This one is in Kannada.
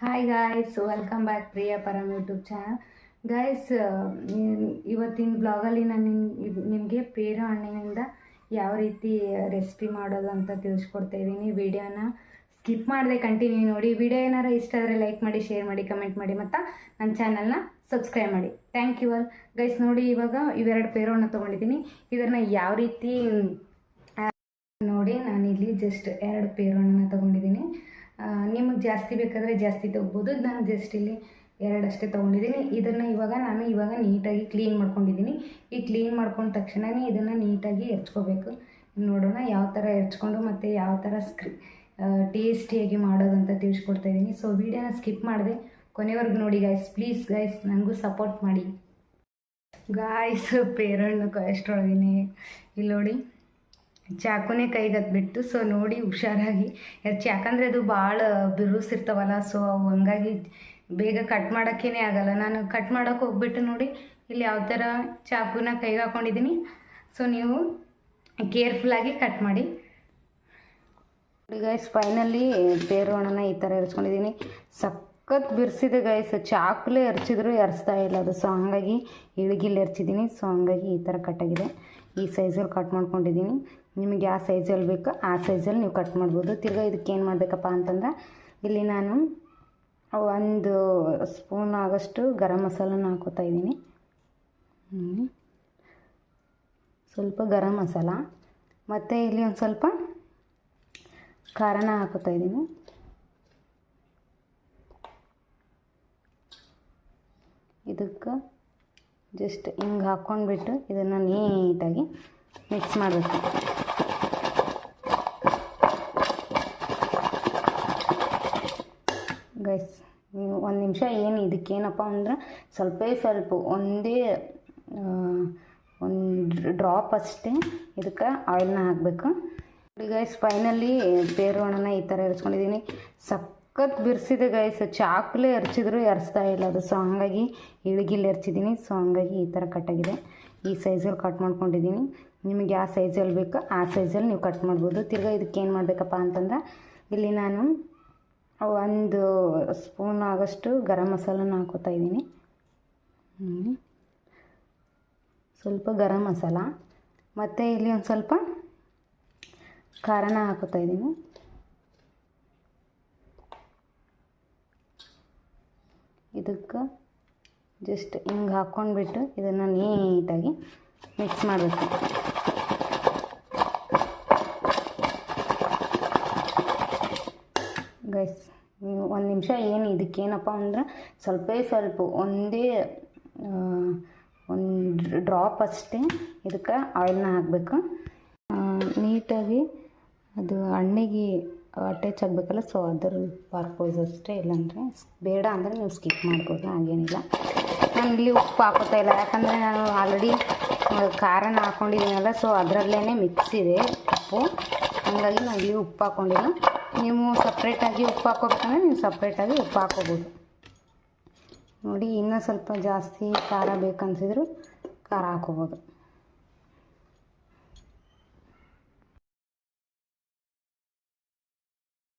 Hi guys welcome back Priya Param YouTube channel guys ಇವತ್ತಿನ ಬ್ಲಾಗಲ್ಲಿ ನಾನು ನಿಮಗೆ ಪೇರು ಹಣ್ಣಿನಿಂದ ಯಾವ ರೀತಿ ರೆಸಿಪಿ ಮಾಡೋದು ಅಂತ ತಿಳಿಸ್ಕೊಡ್ತಾ ಇದ್ದೀನಿ ವಿಡಿಯೋನ ಸ್ಕಿಪ್ ಮಾಡದೆ ಕಂಟಿನ್ಯೂ ನೋಡಿ. ವಿಡಿಯೋ ಏನಾರು ಇಷ್ಟ ಆದರೆ ಲೈಕ್ ಮಾಡಿ ಶೇರ್ ಮಾಡಿ ಕಮೆಂಟ್ ಮಾಡಿ, ಮತ್ತು ನನ್ನ ಚಾನಲ್ನ ಸಬ್ಸ್ಕ್ರೈಬ್ ಮಾಡಿ. ಥ್ಯಾಂಕ್ ಯು ಆಲ್ ಗೈಸ್ ನೋಡಿ ಇವಾಗ ಇವೆರಡು ಪೇರವನ್ನು ತೊಗೊಂಡಿದ್ದೀನಿ ಇದನ್ನು ಯಾವ ರೀತಿ ನೋಡಿ ನಾನಿಲ್ಲಿ ಜಸ್ಟ್ ಎರಡು ಪೇರವನ್ನು ತೊಗೊಂಡಿದ್ದೀನಿ ನಿಮಗೆ ಜಾಸ್ತಿ ಬೇಕಾದರೆ ಜಾಸ್ತಿ ತಗೋಬೋದು. ನಾನು ಜಸ್ಟ್ ಇಲ್ಲಿ ಎರಡಷ್ಟೇ ತೊಗೊಂಡಿದ್ದೀನಿ ಇದನ್ನು ಇವಾಗ ನಾನು ಇವಾಗ ನೀಟಾಗಿ ಕ್ಲೀನ್ ಮಾಡ್ಕೊಂಡಿದ್ದೀನಿ ಈ ಕ್ಲೀನ್ ಮಾಡ್ಕೊಂಡ ತಕ್ಷಣವೇ ಇದನ್ನು ನೀಟಾಗಿ ಹೆಚ್ಕೋಬೇಕು ನೋಡೋಣ ಯಾವ ಥರ ಹೆಚ್ಕೊಂಡು ಮತ್ತು ಯಾವ ಥರ ಸ್ಕ್ರಿ ಟೇಸ್ಟಿಯಾಗಿ ಮಾಡೋದು ಅಂತ ತಿಳಿಸ್ಕೊಡ್ತಾ ಇದ್ದೀನಿ ಸೊ ವೀಡಿಯೋನ ಸ್ಕಿಪ್ ಮಾಡಿದೆ. ಕೊನೆವರೆಗೂ ನೋಡಿ ಗಾಯ್ಸ್ ಪ್ಲೀಸ್ ಗಾಯ್ಸ್ ನನಗೂ ಸಪೋರ್ಟ್ ಮಾಡಿ. ಗಾಯ್ಸ್ ಪೇರಣ್ಣು ಕಷ್ಟೊಳಗಿನಿ ಇಲ್ಲಿ ನೋಡಿ. ಚಾಕುನೇ ಕೈಗೆ ಹತ್ಬಿಟ್ಟು ಸೊ ನೋಡಿ ಹುಷಾರಾಗಿ ಯಾಕಂದರೆ ಅದು ಭಾಳ ಬಿರುಸಿರ್ತಾವಲ್ಲ ಸೊ ಅವು ಹಂಗಾಗಿ ಬೇಗ ಕಟ್ ಮಾಡೋಕ್ಕೇನೆ ಆಗಲ್ಲ. ನಾನು ಕಟ್ ಮಾಡೋಕೆ ಹೋಗ್ಬಿಟ್ಟು ನೋಡಿ, ಇಲ್ಲಿ ಯಾವ ಥರ ಚಾಕುನ ಕೈಗೆ ಹಾಕೊಂಡಿದ್ದೀನಿ ಸೊ ನೀವು ಕೇರ್ಫುಲ್ಲಾಗಿ ಕಟ್ ಮಾಡಿ. ಗೈಸ್ ಫೈನಲಿ ಬೇರು ಹಣ್ಣನ ಈ ಥರ ಎರ್ಚ್ಕೊಂಡಿದ್ದೀನಿ ಸಖತ್ ಬಿರ್ಸಿದೆ ಗೈಸ್ ಚಾಕುಲೇ ಎರ್ಚಿದ್ರು ಎರ್ಸ್ತಾ ಇಲ್ಲ ಅದು. ಸೊ ಹಂಗಾಗಿ ಇಳಿಗಿಲ್ಲಿ ಎರ್ಚಿದ್ದೀನಿ. ಸೊ ಹಂಗಾಗಿ ಈ ಥರ ಕಟ್ಟಾಗಿದೆ ಈ ಸೈಜಲ್ಲಿ ಕಟ್ ಮಾಡ್ಕೊಂಡಿದ್ದೀನಿ. ನಿಮಗೆ ಯಾವ ಸೈಜಲ್ಲಿ ಬೇಕೋ ಆ ಸೈಜಲ್ಲಿ ನೀವು ಕಟ್ ಮಾಡ್ಬೋದು. ತಿರ್ಗಾ ಇದಕ್ಕೆ ಏನು ಮಾಡಬೇಕಪ್ಪ ಅಂತಂದ್ರೆ, ಇಲ್ಲಿ ನಾನು ಒಂದು ಸ್ಪೂನ್ ಆಗೋಷ್ಟು ಗರಂ ಮಸಾಲನ ಹಾಕೋತಾ ಇದ್ದೀನಿ. ಸ್ವಲ್ಪ ಗರಂ ಮಸಾಲ. ಮತ್ತು ಇಲ್ಲಿ ಒಂದು ಸ್ವಲ್ಪ ಖಾರನ ಹಾಕೋತಾ ಇದ್ದೀನಿ. ಇದಕ್ಕೆ ಜಸ್ಟ್ ಹಿಂಗೆ ಹಾಕ್ಕೊಂಡ್ಬಿಟ್ಟು ಇದನ್ನು ನೀಟಾಗಿ ಮಿಕ್ಸ್ ಮಾಡಬೇಕು. ಗೈಸ್ ಒಂದು ನಿಮಿಷ ಏನು ಇದಕ್ಕೇನಪ್ಪ ಅಂದ್ರೆ ಸ್ವಲ್ಪೇ ಸ್ವಲ್ಪ ಒಂದೇ ಒಂದು ಡ್ರಾಪ್ ಅಷ್ಟೇ ಇದಕ್ಕೆ ಆಯಿಲ್ನ ಹಾಕಬೇಕು. ಗೈಸ್ ಫೈನಲಿ ಬೇರು ಹಣ್ಣನ ಈ ಥರ ಎರ್ಚ್ಕೊಂಡಿದ್ದೀನಿ ಸಖತ್ ಬಿರ್ಸಿದೆ ಗೈಸ್ ಚಾಕುಲೇ ಎರ್ಚಿದ್ರು ಎರ್ಸ್ತಾ ಇಲ್ಲ ಅದು. ಸೊ ಹಂಗಾಗಿ ಇಳಿಗಿಲ್ಲಿ ಎರ್ಚಿದ್ದೀನಿ. ಸೊ ಹಂಗಾಗಿ ಈ ಥರ ಕಟ್ಟಾಗಿದೆ ಈ ಸೈಜಲ್ಲಿ ಕಟ್ ಮಾಡ್ಕೊಂಡಿದ್ದೀನಿ. ನಿಮಗೆ ಯಾವ ಸೈಜಲ್ಲಿ ಬೇಕೋ ಆ ಸೈಜಲ್ಲಿ ನೀವು ಕಟ್ ಮಾಡ್ಬೋದು. ತಿರ್ಗಾ ಇದಕ್ಕೆ ಏನು ಮಾಡಬೇಕಪ್ಪ ಅಂತಂದ್ರೆ ಇಲ್ಲಿ ನಾನು ಒಂದು ಸ್ಪೂನ್ ಆಗೋಷ್ಟು ಗರಂ ಮಸಾಲನ ಹಾಕೋತಾ ಇದ್ದೀನಿ. ಸ್ವಲ್ಪ ಗರಂ ಮಸಾಲ. ಮತ್ತು ಇಲ್ಲಿ ಒಂದು ಸ್ವಲ್ಪ ಖಾರನ ಹಾಕೋತಾ ಇದ್ದೀನಿ. ಜಸ್ಟ್ ಹಿಂಗೆ ಹಾಕ್ಕೊಂಡ್ಬಿಟ್ಟು ಇದನ್ನು ನೀಟಾಗಿ ಮಿಕ್ಸ್ ಮಾಡಬೇಕು. ಗೈಸ್ ಒಂದು ನಿಮಿಷ ಏನು ಇದಕ್ಕೇನಪ್ಪ ಅಂದ್ರೆ ಸ್ವಲ್ಪ ಸ್ವಲ್ಪ ಒಂದೇ ಒಂದು ಡ್ರಾಪ್ ಅಷ್ಟೇ ಇದಕ್ಕೆ ಆಯಿಲ್ನ ಹಾಕಬೇಕು. ನೀಟಾಗಿ ಅದು ಹಣ್ಣಿಗೆ ಅಟ್ಯಾಚ್ ಆಗಬೇಕಲ್ಲ ಸೊ ಅದರ ಪರ್ಪೋಸ್ ಅಷ್ಟೇ. ಇಲ್ಲಾಂದರೆ ಬೇಡ ಅಂದರೆ ನೀವು ಸ್ಕಿಪ್ ಮಾಡ್ಬೋದು, ಹಾಗೇನಿಲ್ಲ. ನಾನು ಇಲ್ಲಿ ಉಪ್ಪು ಹಾಕೋತಾ ಇಲ್ಲ, ಯಾಕಂದರೆ ನಾನು ಆಲ್ರೆಡಿ ಖಾರನ ಹಾಕ್ಕೊಂಡಿದ್ದೀನಲ್ಲ ಸೊ ಅದರಲ್ಲೇ ಮಿಕ್ಸ್ ಇದೆ ಉಪ್ಪು. ಹಾಗಾಗಿ ನಾನು ಇಲ್ಲಿ ಉಪ್ಪು ಹಾಕ್ಕೊಂಡಿಲ್ಲ ನೀವು ಸಪ್ರೇಟಾಗಿ ಉಪ್ಪು ಹಾಕೋಬೇಕಂದ್ರೆ ನೀವು ಸಪ್ರೇಟಾಗಿ ಉಪ್ಪು ಹಾಕೋಬೋದು ನೋಡಿ, ಇನ್ನೂ ಸ್ವಲ್ಪ ಜಾಸ್ತಿ ಖಾರ ಬೇಕನ್ಸಿದ್ರು ಖಾರ ಹಾಕೋಬೋದು